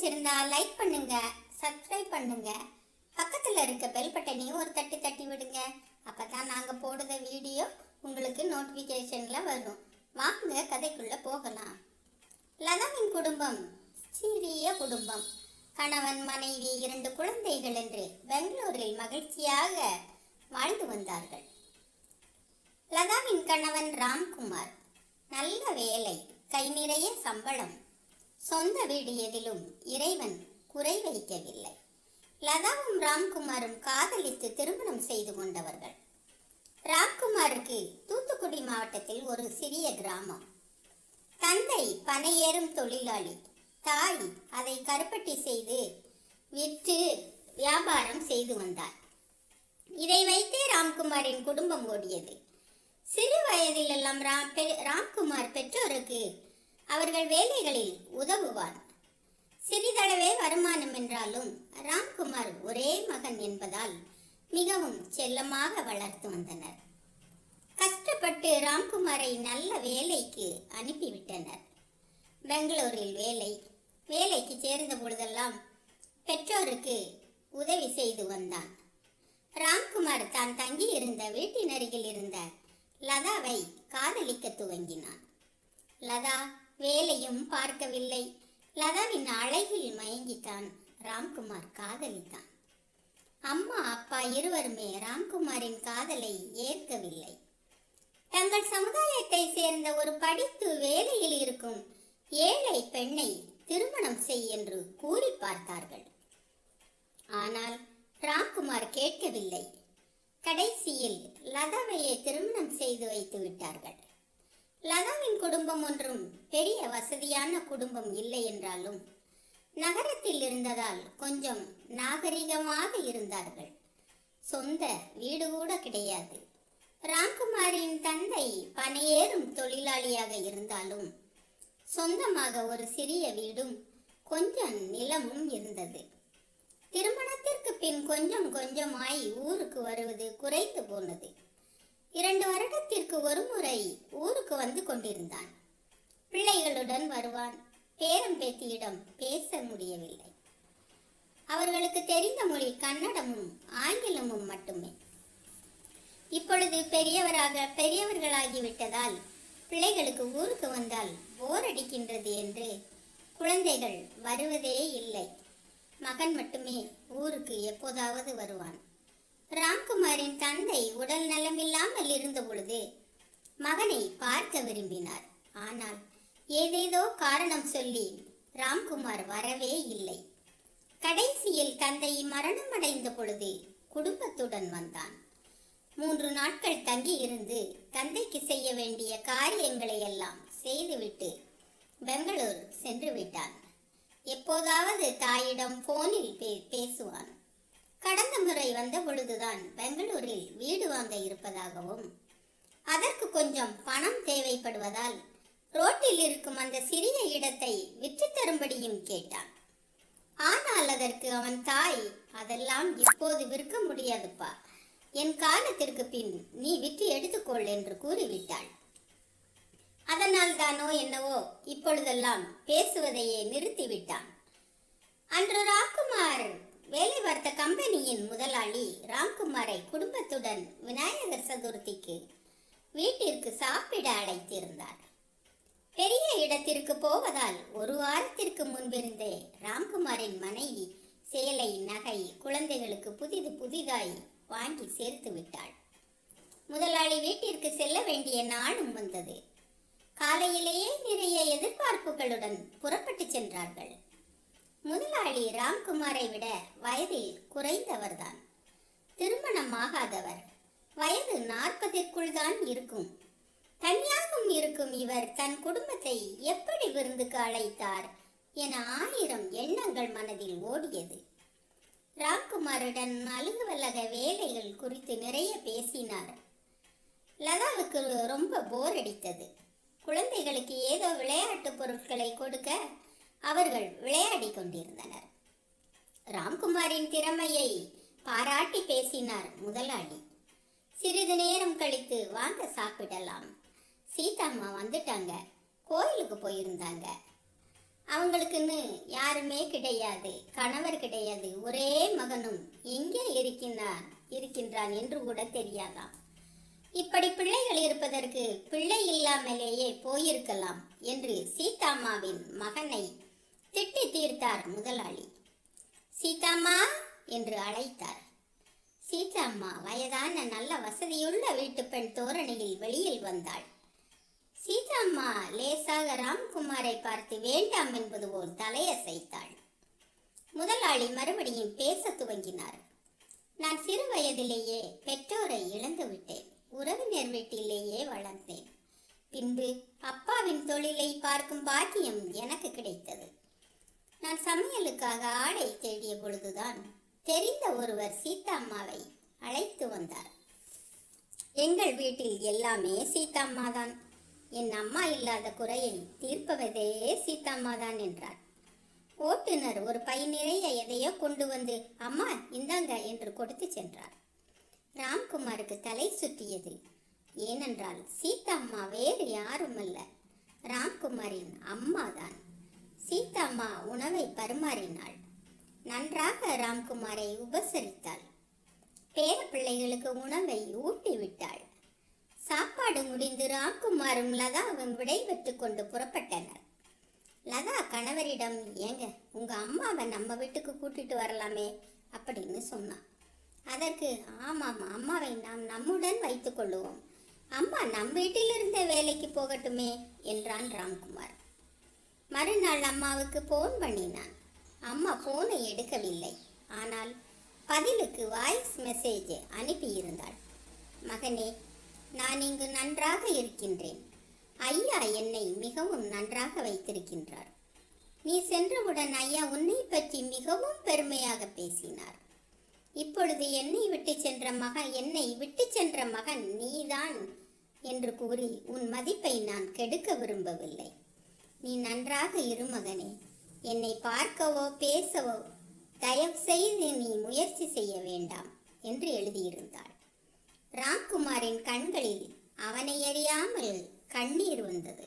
பிடிச்சிருந்தா லைக் பண்ணுங்க சப்ஸ்கிரைப் பண்ணுங்க. பக்கத்தில் இருக்க பெல் பட்டனையும் ஒரு தட்டி தட்டி விடுங்க. அப்போ தான் நாங்கள் போடுற வீடியோ உங்களுக்கு நோட்டிஃபிகேஷனில் வரும். வாங்க கதைக்குள்ளே போகலாம். லதாவின் குடும்பம் சிறிய குடும்பம். கணவன் மனைவி இரண்டு குழந்தைகள் என்று பெங்களூரில் மகிழ்ச்சியாக வாழ்ந்து வந்தார்கள். லதாவின் கணவன் ராம்குமார் நல்ல வேலை கை நிறைய சம்பளம். சொந்த வீடு எதிலும் இறைவன் குறை வைக்கவில்லை. லதாவும் ராம்குமாரும் காதலித்து திருமணம் செய்து கொண்டவர்கள். ராம்குமாருக்கு தூத்துக்குடி மாவட்டத்தில் ஒரு சிறிய கிராமம். தந்தை பனையேறும் தொழிலாளி தாய் அதை கருப்பட்டி செய்து விற்று வியாபாரம் செய்து வந்தார். இதை வைத்தே ராம்குமாரின் குடும்பம் ஓடியது. சிறு வயதிலெல்லாம் ராம் பெ- ராம்குமார் பெற்றோருக்கு அவர்கள் வேலைகளில் உதவுவார். சிறிதளவே வருமானம் என்றாலும் ராம்குமார் ஒரே மகன் என்பதால் மிகவும் செல்லமாக வளர்த்து வந்தனர். கஷ்டப்பட்டு ராம்குமாரை நல்ல வேலைக்கு அனுப்பிவிட்டனர். பெங்களூரில் வேலை வேலைக்கு சேர்ந்த பொழுதெல்லாம் பெற்றோருக்கு உதவி செய்து வந்தான். ராம்குமார் தான் தங்கி இருந்த வீட்டின் அருகில் இருந்த லதாவை காதலிக்க துவங்கினான். லதா வேலையும் பார்க்கவில்லை. லதாவின் அழகில் மயங்கித்தான். ராம்குமார் காதலித்தான். அம்மா அப்பா இருவருமே ராம்குமாரின் காதலை ஏற்கவில்லை. தங்கள் சமுதாயத்தை சேர்ந்த ஒரு படித்து வேலையில் இருக்கும் ஏழை பெண்ணை திருமணம் செய் என்று கூறி பார்த்தார்கள். ஆனால் ராம்குமார் கேட்கவில்லை. கடைசியில் லதாவையே திருமணம் செய்து வைத்து விட்டார்கள். லதாவின் குடும்பம் ஒன்றும் பெரிய வசதியான குடும்பம் இல்லை என்றாலும் நகரத்தில் இருந்ததால் கொஞ்சம் நாகரிகமாக இருந்தார்கள். சொந்த வீடு கூட கிடையாது. ராம்குமாரின் தந்தை பனையேறும் தொழிலாளியாக இருந்தாலும் சொந்தமாக ஒரு சிறிய வீடும் கொஞ்சம் நிலமும் இருந்தது. திருமணத்திற்கு பின் கொஞ்சம் கொஞ்சமாய் ஊருக்கு வருவது குறைத்து போனது. இரண்டு வருடத்திற்கு ஒரு முறை ஊருக்கு வந்து கொண்டிருந்தான். பிள்ளைகளுடன் வருவான். பேரம் பேத்தியிடம் பேச முடியவில்லை. அவர்களுக்கு தெரிந்த மொழி கன்னடமும் ஆங்கிலமும் மட்டுமே. இப்பொழுது பெரியவராக பெரியவர்களாகிவிட்டதால் பிள்ளைகளுக்கு ஊருக்கு வந்தால் போர் அடிக்கின்றது என்று குழந்தைகள் வருவதே இல்லை. மகன் மட்டுமே ஊருக்கு எப்போதாவது வருவான். ராம்குமாரின் தந்தை உடல் நலமில்லாமல் இருந்த பொழுது மகனை பார்க்க விரும்பினார். ஆனால் ஏதேதோ காரணம் சொல்லி ராம்குமார் வரவே இல்லை. கடைசியில் தந்தை மரணமடைந்த பொழுது குடும்பத்துடன் வந்தான். மூன்று நாட்கள் தங்கி இருந்து தந்தைக்கு செய்ய வேண்டிய காரியங்களை எல்லாம் செய்துவிட்டு பெங்களூர் சென்று விட்டான். எப்போதாவது தாயிடம் போனில் பே பேசுவான். கடந்த முறை வந்த பொழுதுதான் பெங்களூரில் வீடு வாங்க இருப்பதாகவும் அதற்கு கொஞ்சம் பணம் தேவைப்படுவதால் ரோட்டில் இருக்கும் அந்த சிறிய இடத்தை விற்று தரும்படியும் கேட்டான். ஆனால் அதற்கு அவன் தாய் அதெல்லாம் இப்போது விற்க முடியாதுப்பா. என் காலத்திற்கு பின் நீ விற்று எடுத்துக்கொள் என்று கூறிவிட்டாள். அதனால் தானோ என்னவோ இப்பொழுதெல்லாம் பேசுவதையே நிறுத்திவிட்டான். அன்று ராக்குமார் வேலை பார்த்த கம்பெனியின் முதலாளி ராம்குமாரை குடும்பத்துடன் விநாயகர் சதுர்த்திக்கு வீட்டிற்கு சாப்பிட அழைத்திருந்தார். பெரிய இடத்திற்கு போவதால் ஒரு வாரத்திற்கு முன்பிருந்தே ராம்குமாரின் மனைவி சேலை நகை குழந்தைகளுக்கு புதிது புதிதாய் வாங்கி சேர்த்து விட்டாள். முதலாளி வீட்டிற்கு செல்ல வேண்டிய நாளும் வந்தது. காலையிலேயே நிறைய எதிர்பார்ப்புகளுடன் புறப்பட்டு சென்றார்கள். முதலாளி ராம்குமாரை விட வயதில் குறைந்தவர்தான். திருமணம் ஆகாதவர். வயது நாற்பதிற்குள் தான் இருக்கும். தனியாகவும் இருக்கும் இவர் தன் குடும்பத்தை எப்படி விருந்துக்கு அழைத்தார் என ஆயிரம் எண்ணங்கள் மனதில் ஓடியது. ராம்குமாருடன் அலுவலக வேலைகள் குறித்து நிறைய பேசினார். லதாவுக்கு ரொம்ப போர் அடித்தது. குழந்தைகளுக்கு ஏதோ விளையாட்டு பொருட்களை கொடுக்க அவர்கள் விளையாடி கொண்டிருந்தனர் ராம்குமாரின் திறமையை பாராட்டி பேசினார் முதலாளி. சிறிது நேரம் கழித்து வாங்க சாப்பிடலாம். சீதாம்மா வந்துட்டாங்க. கோயிலுக்கு போயிருந்தாங்க. அவங்களுக்குன்னு யாருமே கிடையாது. கணவர் கிடையாது. ஒரே மகனும் எங்கே இருக்கின்றான் இருக்கின்றான் என்று கூட தெரியாதாம். இப்படி பிள்ளைகள் இருப்பதற்கு பிள்ளை இல்லாமலேயே போயிருக்கலாம் என்று சீதாம்மாவின் மகனை திட்டி தீர்த்தார் முதலாளி. சீதாம்மா என்று அழைத்தார். சீதாம்மா வயதான நல்ல வசதியுள்ள வீட்டு பெண் தோரணையில் வெளியில் வந்தாள். சீதாம்மா லேசாக ராம்குமாரை பார்த்து வேண்டாம் என்பது போல் தலையசைத்தாள். முதலாளி மறுபடியும் பேசத் துவங்கினார். நான் சிறு வயதிலேயே பெற்றோரை இழந்து விட்டேன். உறவினர் வீட்டிலேயே வளர்ந்தேன். பின்பு அப்பாவின் தொழிலை பார்க்கும் பாக்கியம் எனக்கு கிடைத்தது. நான் சமையலுக்காக ஆடை தேடிய பொழுதுதான் தெரிந்த ஒருவர் சீதாம்மாவை அழைத்து வந்தார். எங்கள் வீட்டில் எல்லாமே சீதாம்மா தான் என் அம்மா இல்லாத குறையை தீர்ப்பவதே சீதாம்மா தான் என்றார். ஓட்டுநர் ஒரு பை நிறைய எதையோ கொண்டு வந்து அம்மா இந்தாங்க என்று கொடுத்து சென்றார். ராம்குமாருக்கு தலை சுற்றியது ஏனென்றால் சீதாம்மா வேறு யாருமல்ல. ராம்குமாரின் அம்மாதான். சீதாம்மா உணவை பரிமாறினாள். நன்றாக ராம்குமாரை உபசரித்தாள். பேர பிள்ளைகளுக்கு உணவை ஊட்டி விட்டாள். சாப்பாடு முடிந்து ராம்குமாரும் லதாவும் விடைபெற்று கொண்டு புறப்பட்டனர். லதா கணவரிடம் ஏங்க உங்க அம்மாவை நம்ம வீட்டுக்கு கூட்டிட்டு வரலாமே அப்படின்னு சொன்னான். அதற்கு ஆமாம் அம்மாவை நாம் நம்முடன் வைத்துக் கொள்ளுவோம். அம்மா நம் வீட்டிலிருந்த வேலைக்கு போகட்டுமே என்றான் ராம்குமார். மறுநாள் அம்மாவுக்கு ஃபோன் பண்ணினான். அம்மா ஃபோனை எடுக்கவில்லை. ஆனால் பதிலுக்கு வாய்ஸ் மெசேஜ் அனுப்பியிருந்தாள். மகனே நான் இங்கு நன்றாக இருக்கின்றேன். ஐயா என்னை மிகவும் நன்றாக வைத்திருக்கின்றார். நீ சென்றவுடன் ஐயா உன்னை பற்றி மிகவும் பெருமையாக பேசினார். இப்பொழுது என்னை விட்டு சென்ற மகன் என்னை விட்டு சென்ற மகன் நீதான் என்று கூறி உன் மதிப்பை நான் கெடுக்க விரும்பவில்லை. நீ நன்றாக இரு மகனே. என்னை பார்க்கவோ பேசவோ தயவு செய்து நீ முயற்சி செய்ய வேண்டாம் என்று எழுதியிருந்தாள். ராம்குமாரின் கண்களில் அவனை அறியாமல் கண்ணீர் வந்தது.